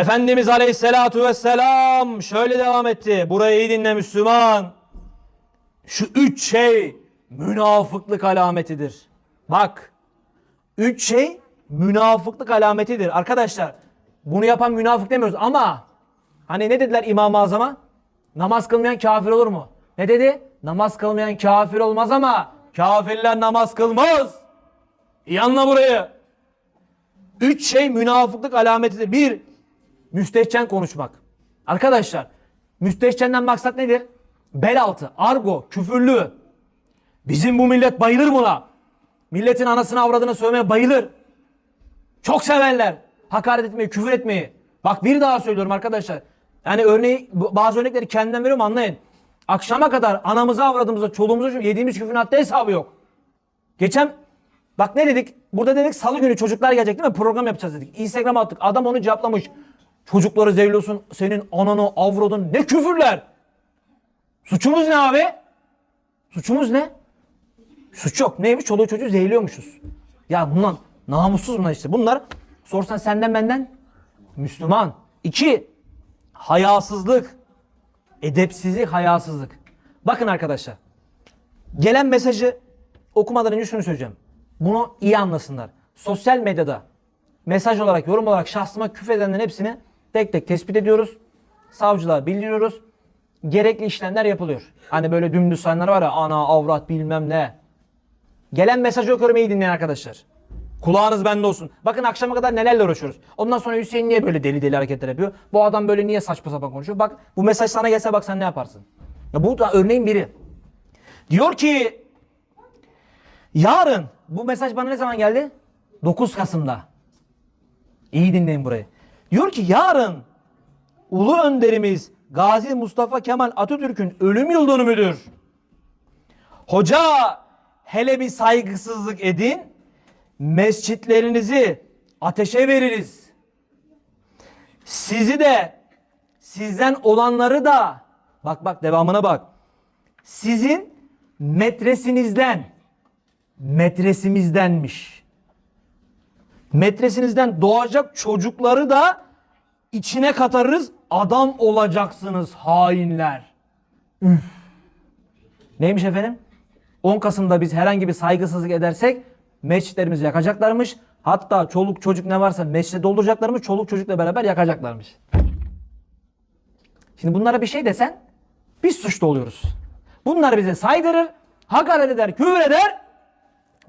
Efendimiz Aleyhisselatu Vesselam şöyle devam etti. Burayı iyi dinle Müslüman. Şu üç şey münafıklık alametidir. Bak. Üç şey münafıklık alametidir. Arkadaşlar bunu yapan münafık demiyoruz ama hani ne dediler İmam-ı Azam'a? Namaz kılmayan kafir olur mu? Ne dedi? Namaz kılmayan kafir olmaz ama kafirler namaz kılmaz. İyi anla burayı. Üç şey münafıklık alametidir. Bir, müstehcen konuşmak. Arkadaşlar, müstehcenden maksat nedir? Bel altı, argo, küfürlü. Bizim bu millet bayılır buna. Milletin anasını avradını sövmeye bayılır. Çok severler. Hakaret etmeyi, küfür etmeyi. Bak bir daha söylüyorum arkadaşlar. Yani örneği bazı örnekleri kendimden veriyorum anlayın. Akşama kadar anamıza avradımıza, çoluğumuza yediğimiz küfrün hatta hesabı yok. Geçen bak ne dedik? Burada dedik salı günü çocuklar gelecek değil mi? Program yapacağız dedik. Instagram'a attık. Adam onu cevaplamış. Çocukları zevliyorsun. Senin ananı avradın. Ne küfürler. Suçumuz ne abi? Suçumuz ne? Suç yok. Neymiş? Çoluğu çocuğu zehirliyormuşuz. Ya bundan namussuz bunlar işte. Bunlar sorsan senden benden Müslüman. İki, hayasızlık. Edepsizlik, hayasızlık. Bakın arkadaşlar. Gelen mesajı okumadan önce şunu söyleyeceğim. Bunu iyi anlasınlar. Sosyal medyada mesaj olarak, yorum olarak şahsıma küfredenlerin hepsini tek tek tespit ediyoruz. Savcılığa bildiriyoruz. Gerekli işlemler yapılıyor. Hani böyle dümdüz sayınlar var ya ana avrat bilmem ne. Gelen mesajı okuyorum iyi dinleyin arkadaşlar. Kulağınız bende olsun. Bakın akşama kadar nelerle uğraşıyoruz. Ondan sonra Hüseyin niye böyle deli deli hareketler yapıyor? Bu adam böyle niye saçma sapan konuşuyor? Bak bu mesaj sana gelse bak sen ne yaparsın? Ya bu da örneğin biri. Diyor ki yarın bu mesaj bana ne zaman geldi? 9 Kasım'da. İyi dinleyin burayı. Diyor ki yarın Ulu Önderimiz Gazi Mustafa Kemal Atatürk'ün ölüm yıl dönümüdür. Hoca hele bir saygısızlık edin. Mescitlerinizi ateşe veririz. Sizi de sizden olanları da bak bak devamına bak. Sizin metresinizden metresimizdenmiş. Metresinizden doğacak çocukları da içine katarız. Adam olacaksınız hainler. Üf. Neymiş efendim? 10 Kasım'da biz herhangi bir saygısızlık edersek mescitlerimizi yakacaklarmış. Hatta çoluk çocuk ne varsa mescide dolduracaklarmış. Çoluk çocukla beraber yakacaklarmış. Şimdi bunlara bir şey desen biz suçlu oluyoruz. Bunlar bize saydırır, hakaret eder, küfür eder.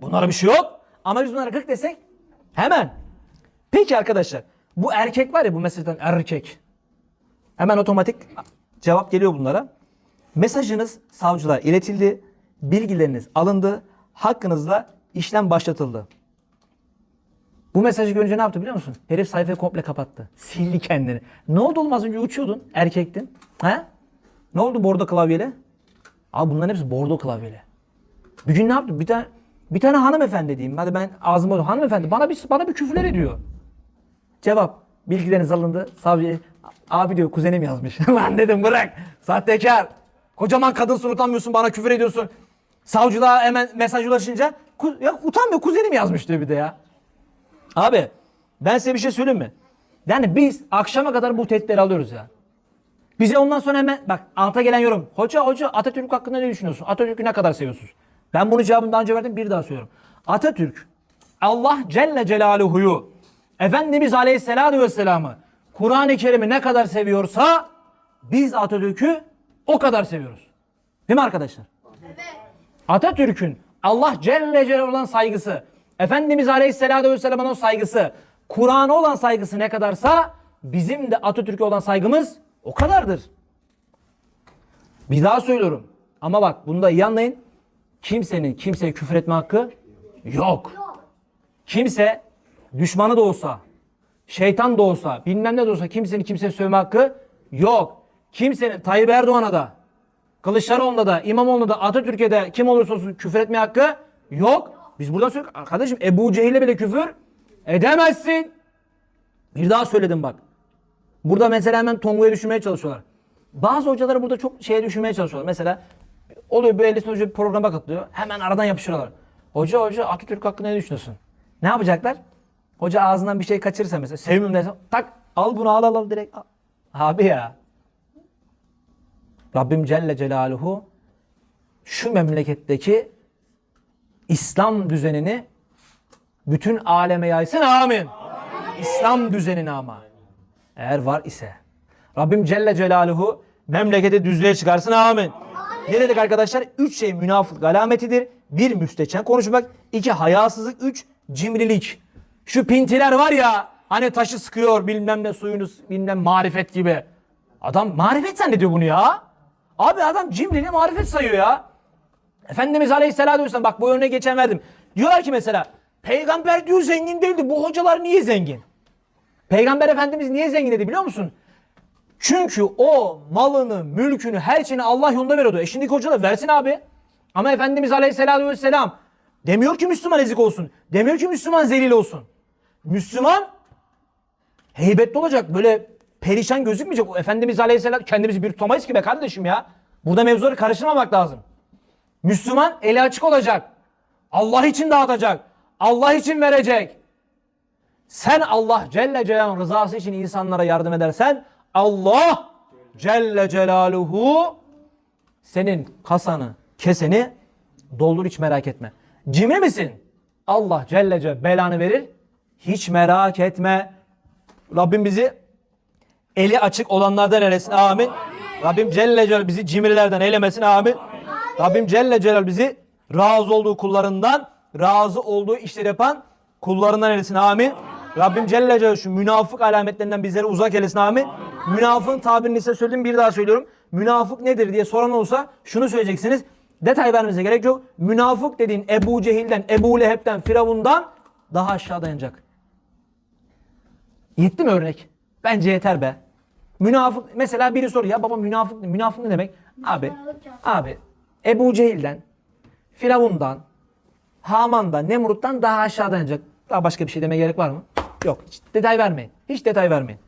Bunlara bir şey yok. Ama biz bunlara 40 desek hemen. Peki arkadaşlar bu erkek var ya bu meseleden erkek. Hemen otomatik cevap geliyor bunlara. Mesajınız savcılığa iletildi. Bilgileriniz alındı. Hakkınızda işlem başlatıldı. Bu mesajı görünce ne yaptı biliyor musun? Herif sayfayı komple kapattı. Sildi kendini. Ne oldu oğlum az önce uçuyordun. Erkektin. He? Ne oldu bordo klavyeyle? Abi bunların hepsi bordo klavyeli. Bir gün ne yaptı? Bir tane bir tane hanımefendi diyeyim. Hadi ben ağzıma hanımefendi bana bir bana bir küfürler ediyor. Cevap. Bilgileriniz alındı. Savcı abi diyor kuzenim yazmış. Lan dedim bırak. Sahtekar. Kocaman kadınsın utanmıyorsun bana küfür ediyorsun. Savcılığa hemen mesaj ulaşınca "Ku- ya utanmıyor kuzenim yazmış diyor bir de ya. Abi ben size bir şey söyleyeyim mi? Yani biz akşama kadar bu tehditleri alıyoruz ya. Bize ondan sonra hemen bak alta gelen yorum. Hoca hoca Atatürk hakkında ne düşünüyorsun? Atatürk'ü ne kadar seviyorsunuz? Ben bunu cevabını daha önce verdim bir daha söylüyorum. Atatürk Allah Celle Celaluhu'yu Efendimiz Aleyhisselatü Vesselam'ı Kur'an-ı Kerim'i ne kadar seviyorsa biz Atatürk'ü o kadar seviyoruz. Değil mi arkadaşlar? Atatürk'ün Allah Celle Celaluhu olan saygısı, Efendimiz Aleyhisselatü Vesselam'ın o saygısı, Kur'an'a olan saygısı ne kadarsa bizim de Atatürk'e olan saygımız o kadardır. Bir daha söylüyorum. Ama bak bunu da iyi anlayın. Kimsenin kimseye küfür etme hakkı yok. Kimse düşmanı da olsa, şeytan da olsa, bilmem ne de olsa kimsenin kimseye sövme hakkı yok. Kimsenin Tayyip Erdoğan'a da, Kılıçdaroğlu'na da, İmamoğlu'na da, Atatürk'e de kim olursa olsun küfür etme hakkı yok. Biz buradan söylüyoruz. Arkadaşım Ebu Cehil'e bile küfür edemezsin. Bir daha söyledim bak. Burada mesela hemen Tongu'ya düşürmeye çalışıyorlar. Bazı hocaları burada çok şeye düşürmeye çalışıyorlar. Mesela oluyor bir 50 hoca bir programa katılıyor. Hemen aradan yapışıyorlar. Hoca hoca Atatürk hakkında ne düşünüyorsun? Ne yapacaklar? Hoca ağzından bir şey kaçırırsa mesela sevmiyorum derse tak Al bunu al al al direkt. al. Abi ya. Rabbim Celle Celaluhu şu memleketteki İslam düzenini bütün aleme yaysın amin. İslam düzenini ama. Eğer var ise. Rabbim Celle Celaluhu memleketi düzlüğe çıkarsın amin. Ne dedik arkadaşlar? Üç şey münafık alametidir. Bir müsteçen konuşmak. iki hayasızlık. Üç cimrilik. Şu pintiler var ya hani taşı sıkıyor bilmem ne suyunu bilmem marifet gibi. Adam marifet zannediyor bunu ya. Abi adam cimriliği marifet sayıyor ya. Efendimiz Aleyhisselatü Vesselam bak bu örneği geçen verdim. Diyorlar ki mesela peygamber diyor zengin değildi. Bu hocalar niye zengin? Peygamber Efendimiz niye zengin dedi biliyor musun? Çünkü o malını, mülkünü, her şeyini Allah yolunda veriyordu. E şimdiki hoca da versin abi. Ama Efendimiz Aleyhisselatü Vesselam demiyor ki Müslüman ezik olsun. Demiyor ki Müslüman zelil olsun. Müslüman heybetli olacak. Böyle perişan gözükmeyecek. O Efendimiz Aleyhisselam kendimizi bir tutamayız ki be kardeşim ya. Burada mevzuları karıştırmamak lazım. Müslüman eli açık olacak. Allah için dağıtacak. Allah için verecek. Sen Allah Celle Celaluhu'nun rızası için insanlara yardım edersen Allah Celle Celaluhu senin kasanı, keseni doldur hiç merak etme. Cimri misin? Allah Celle Celaluhu belanı verir. Hiç merak etme. Rabbim bizi eli açık olanlardan eylesin. Amin. Rabbim Celle Celal bizi cimrilerden eylemesin. Amin. Rabbim Celle Celal bizi razı olduğu kullarından, razı olduğu işleri yapan kullarından eylesin. Amin. Rabbim Celle Celal şu münafık alametlerinden bizleri uzak eylesin. Amin. Münafığın tabirini size söyledim bir daha söylüyorum. Münafık nedir diye soran olsa şunu söyleyeceksiniz. Detay vermenize gerek yok. Münafık dediğin Ebu Cehil'den, Ebu Leheb'den, Firavun'dan daha aşağı dayanacak. Yetti mi örnek? Bence yeter be. Münafık mesela biri soruyor ya baba münafık münafık ne demek? Abi abi Ebu Cehil'den Firavun'dan Haman'dan Nemrut'tan daha aşağı dayanacak. Daha başka bir şey demeye gerek var mı? Yok. Hiç detay vermeyin. Hiç detay vermeyin.